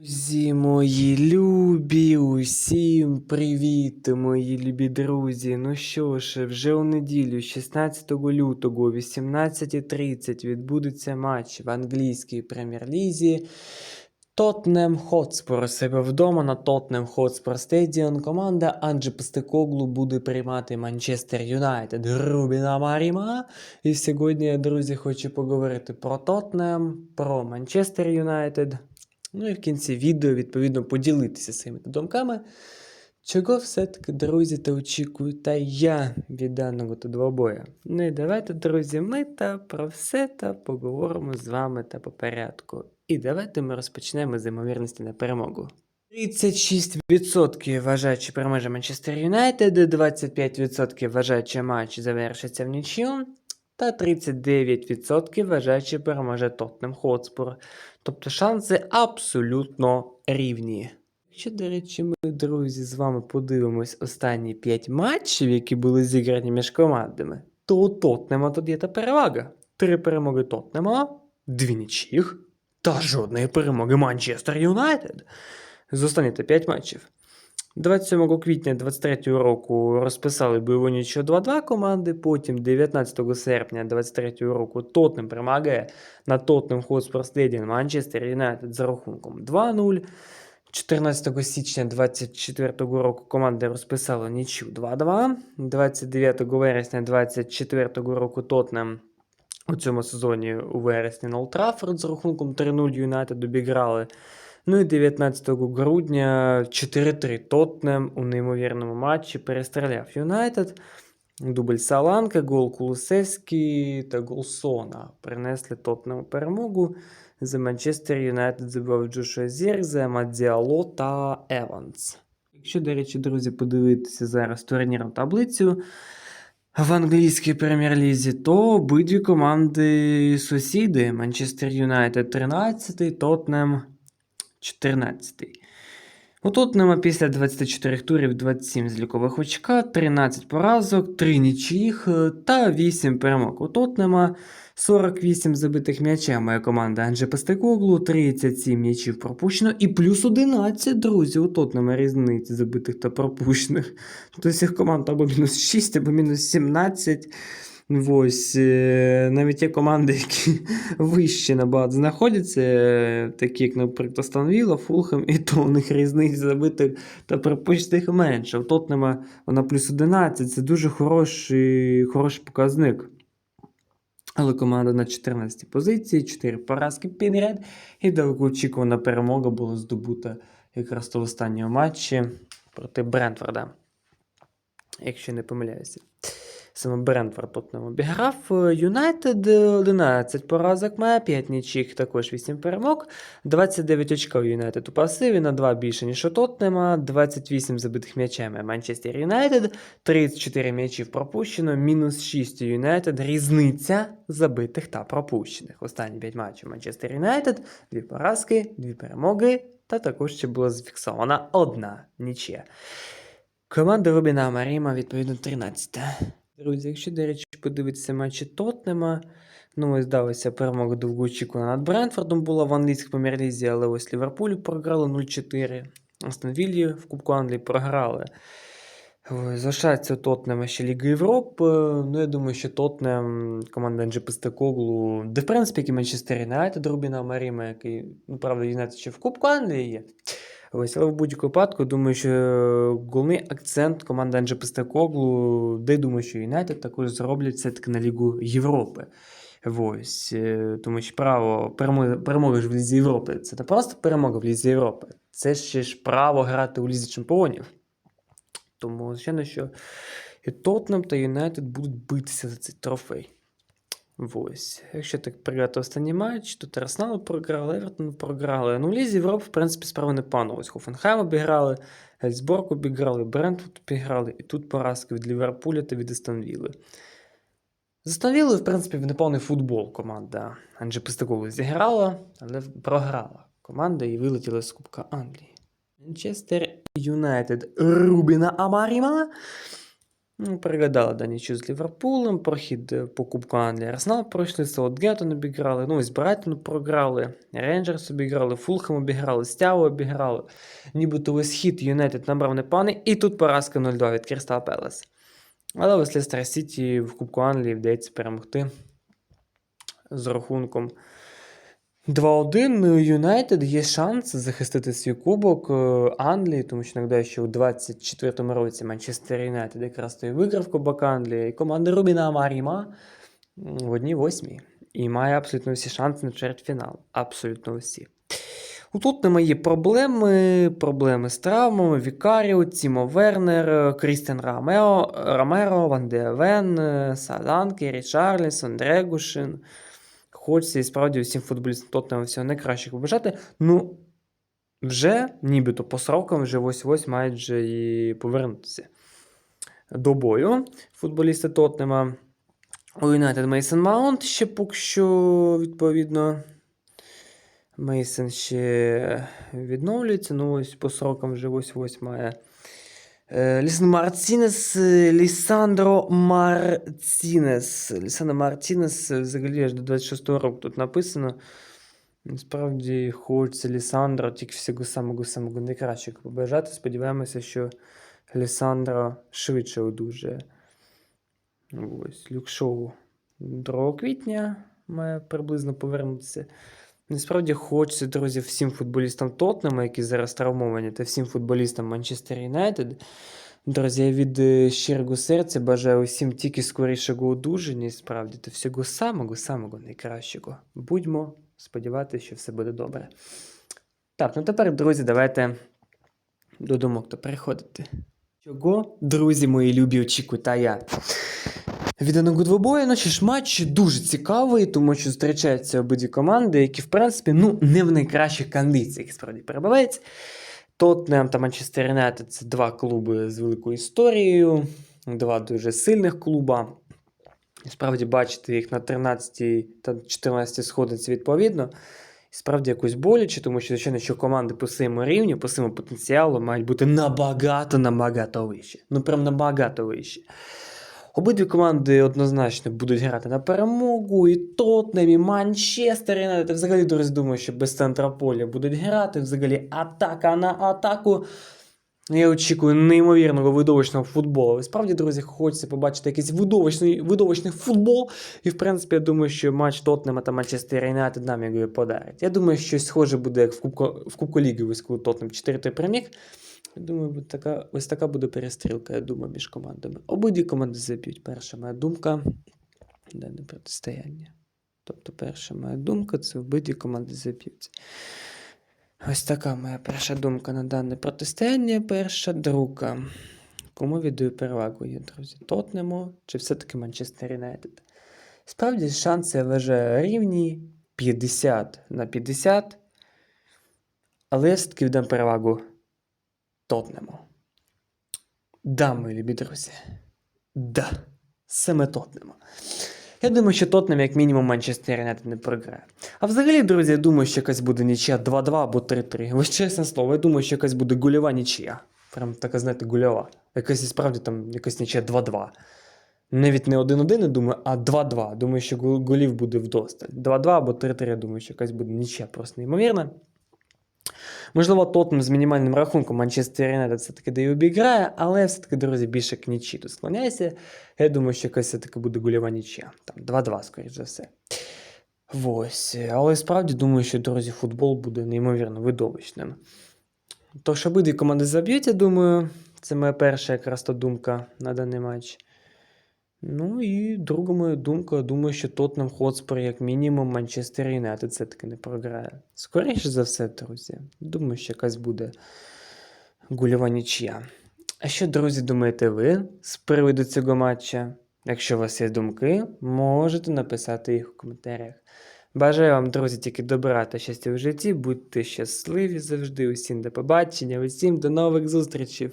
Друзі мої любі, усім привіт, мої любі друзі. Ну що ж, вже у неділю, 16 лютого, о 18.30 відбудеться матч в англійській прем'єр-лізі. Тотнем Хотспор себе вдома на Тотнем Хотспор Стедіон. Команда Анджі Пестекоглу буде приймати Манчестер Юнайтед Рубіна Маріма. І сьогодні друзі, хочу поговорити про Тотнем, про Манчестер Юнайтед. Ну і в кінці відео, відповідно, поділитися своїми думками, чого все-таки, друзі, та очікую та я від даного та двобоя. Ну і давайте, друзі, ми та про все та поговоримо з вами та по порядку. І давайте ми розпочнемо з ймовірності на перемогу. 36% вважають, що переможе Манчестер Юнайтед, 25% вважають, що матч завершиться в нічю, та 39% вважають, що переможе Тоттенхем Хотспур. Тобто шанси абсолютно рівні. Якщо, до речі, ми, друзі, з вами подивимось останні 5 матчів, які були зіграні між командами, то у Тотнема тут є та перевага. Три перемоги Тотнема, дві нічих та жодної перемоги Манчестер Юнайтед. З останніх 5 матчів. 27 квітня 23 року розписали бойову нічого 2-2 команди. Потім 19 серпня 23 року Тотнем перемагає на Тотнем Хотспор Стедіон Манчестер Юнайтед за рахунком 2-0. 14 січня 24 року команди розписали нічю 2-2. 29 вересня 24 року Тотнем у цьому сезоні у вересні на Олд Траффорд з рахунком 3-0 Юнайтед обіграли. Ну і 19 грудня 4-3 Тотнем у неймовірному матчі перестріляв Юнайтед. Дубль Саланка, гол Кулусевський та гол Сона принесли Тотнему перемогу. За Манчестер Юнайтед забив Джошуа Зірзе, Мадіало та Еванс. Якщо, до речі, друзі, подивитися зараз турнірну таблицю в англійській прем'єр-лізі, то обидві команди сусіди Манчестер Юнайтед 13, Тотнем 14. У Тотнема після 24 турів 27 злікових очка, 13 поразок, 3 нічиїх е, та 8 перемог. У Тотнема 48 забитих м'яча. Моя команда Анже Пестекоглу, 37 м'ячів пропущено і плюс 11, друзі, у Тотнема різниці забитих та пропущених. Тобто всіх команд або мінус 6, або мінус 17. Ось, е, навіть є команди, які вище набагато знаходяться, е, такі як, наприклад, Астон Вілла, Фулхем, і то у них різниць забитих та пропущених менше. У Тотнема вона плюс 11, це дуже хороший, хороший показник. Але команда на 14 позиції, 4 поразки підряд, і довгоочікувана перемога була здобута якраз в останньому матчі проти Брентфорда, якщо не помиляюся. Саме Брентфорд нам обіграв. Юнайтед 11 поразок має, 5 нічих, також 8 перемог. 29 очків Юнайтед у пасиві, на 2 більше, ніж у Тоттенема, 28 забитих м'ячами Манчестер Юнайтед, 34 м'ячів пропущено, мінус 6 у Юнайтед, різниця забитих та пропущених. Останні 5 матчів Манчестер Юнайтед, 2 поразки, 2 перемоги, та також ще була зафіксована одна нічия. Команда Рубіна Маріма, відповідно, 13. Друзі, якщо, до речі, подивитися матчі Тотнема, ну ось далася перемога довгоочікувана над Брентфордом була в англійській прем'єр-лізі, але ось Ліверпулю програли 0-4. Астон Віллі в Кубку Англії програли. Залишається Тотнема ще Ліга Європи. Ну, я думаю, що Тотнем, команда Анджі Пестекоглу, де в принципі, як і Манчестер Юнайтед, Рубіна Маріма, який, ну, правда, Юнайтед ще в Кубку Англії є. Ось, але в будь-якому випадку, думаю, що головний акцент команди Анджі Пестекоглу, де думаю, що Юнайтед також зроблять все-таки на Лігу Європи. Ось, е, тому що право перемоги ж в Лізі Європи це не просто перемога в Лізі Європи, це ще ж право грати у Лізі Чемпіонів. Тому, звичайно, що і Тотнем та Юнайтед будуть битися за цей трофей. Ось. Якщо так пригадати останній матч, то Арсенал програли, Евертон програли. Ну, в Лізі Європи, в принципі, справа не пану. Ось Хофенхайм обіграли, Гельсборг обіграли, Брентфорд обіграли, і тут поразки від Ліверпуля та від Астонвіли. З Астонвілою, в принципі, в неповний футбол команда Анджі Пестакову зіграла, але програла команда і вилетіла з Кубка Англії. Манчестер Юнайтед Рубіна Амаріма. Ну, переглядали да, нічого з Ліверпулем, прохід е, по Кубку Англії Арсенал пройшли, Саутгемптон обіграли, ну, із Брайтону програли, Рейнджерс обіграли, Фулхем обіграли, Стяву обіграли. Нібито весь хід Юнайтед набрав непоганий, і тут поразка 0-2 від Крістал Пелес. Але ось Лестер Сіті в Кубку Англії вдається перемогти з рахунком 2-1. Юнайтед є шанс захистити свій кубок е, Англії, тому що нагадаю, що у 24-му році Манчестер Юнайтед якраз той виграв Кубок Англії, і команда Рубіна Маріма в одній восьмій. І має абсолютно всі шанси на чвертьфінал. Абсолютно всі. У Тоттенема є проблеми, проблеми з травмами, Вікаріо, Тімо Вернер, Крістіан Рамео, Ромеро, Ван де Вен, Саланки, Річарлісон, Дрегушин. Хочеться і справді усім футболістам Тоттенема всього найкращого побажати. Ну, вже нібито по срокам, вже ось-ось мають вже і повернутися до бою футболісти Тоттенема. У Юнайтед Мейсон Маунт ще поки що, відповідно, Мейсон ще відновлюється. Ну, ось по срокам вже ось-ось має. Е, Лісан Мартінес, е, Лісандро Мартінес. Лісандро Мартінес е, взагалі аж до 26-го року тут написано. Насправді хочеться Лісандро тільки всього самого самого найкращого побажати. Сподіваємося, що Лісандро швидше одужає. Ось, Люкшоу 2 квітня має приблизно повернутися. Насправді хочеться, друзі, всім футболістам Тотнема, які зараз травмовані, та всім футболістам Манчестер Юнайтед. Друзі, я від е, щирого серця бажаю усім тільки скорішого одужання, і справді, та всього самого-самого найкращого. Будьмо сподіватися, що все буде добре. Так, ну тепер, друзі, давайте до думок то переходити. Чого, друзі мої любі, очікують, та я. Відданого двобою, ну що ж матч дуже цікавий, тому що зустрічаються обидві команди, які, в принципі, ну, не в найкращих кондиціях справді перебувають. Тоттенхем та Манчестер Юнайтед – це два клуби з великою історією, два дуже сильних клуба. Справді бачити їх на 13 та 14 сходинці відповідно. І справді якось боляче, тому що, звичайно, що команди по своєму рівню, по своєму потенціалу мають бути набагато набагато вище. Ну, прям набагато вище. Обидві команди однозначно будуть грати на перемогу. І Тотнем, і Манчестер Юнайтед. Взагалі, друзі, думаю, що без центра поля будуть грати. Взагалі, атака на атаку. Я очікую неймовірного видовищного футболу. І справді, друзі, хочеться побачити якийсь видовищний, видовищний футбол. І, в принципі, я думаю, що матч Тотнема та Манчестер Юнайтед нам його подарить. Я думаю, щось схоже буде як в Кубку, в Кубку Ліги, ось коли Тотнем 4-3 переміг. Я думаю, така, ось така буде перестрілка, я думаю, між командами. Обидві команди заб'ють. Перша моя думка. Дане протистояння. Тобто, перша моя думка це обидві команди заб'ють. Ось така моя перша думка на дане протистояння. Перша друга. Кому віддаю перевагу, є, друзі? Тотнему чи все-таки Манчестер Юнайтед? Справді, шанси я вважаю рівні 50 на 50. Але я все-таки віддам перевагу Тотнему. Да, мої любі друзі. Да. Саме Тотнему. Я думаю, що Тотнем, як мінімум, Манчестер Юнайтед не програє. А взагалі, друзі, я думаю, що якась буде нічия 2-2 або 3-3. Ось чесне слово, я думаю, що якась буде гульова нічия. Прям така, знаєте, гульова. Якась і справді там якась нічия 2-2. Навіть не 1-1, я думаю, а 2-2. Думаю, що гол- голів буде вдосталь. 2-2 або 3-3, я думаю, що якась буде нічия просто неймовірна. Можливо, Тотнем з мінімальним рахунком Манчестер Юнайтед все-таки й обіграє, але все-таки, друзі, більше к нічі тут склоняюся. Я думаю, що якась все-таки буде гольова нічия. Там 2-2, скоріш за все. Ось. Але справді думаю, що, друзі, футбол буде неймовірно видовищним. Тож обидві команди заб'ють, я думаю. Це моя перша якраз та думка на даний матч. Ну і друга моя думка, думаю, що Тотнем Хотспор, як мінімум, Манчестер Юнайтед все-таки не програє. Скоріше за все, друзі. Думаю, що якась буде гульова нічия. А що, друзі, думаєте ви з приводу цього матча? Якщо у вас є думки, можете написати їх у коментарях. Бажаю вам, друзі, тільки добра та щастя в житті, будьте щасливі завжди, усім до побачення, усім до нових зустрічей!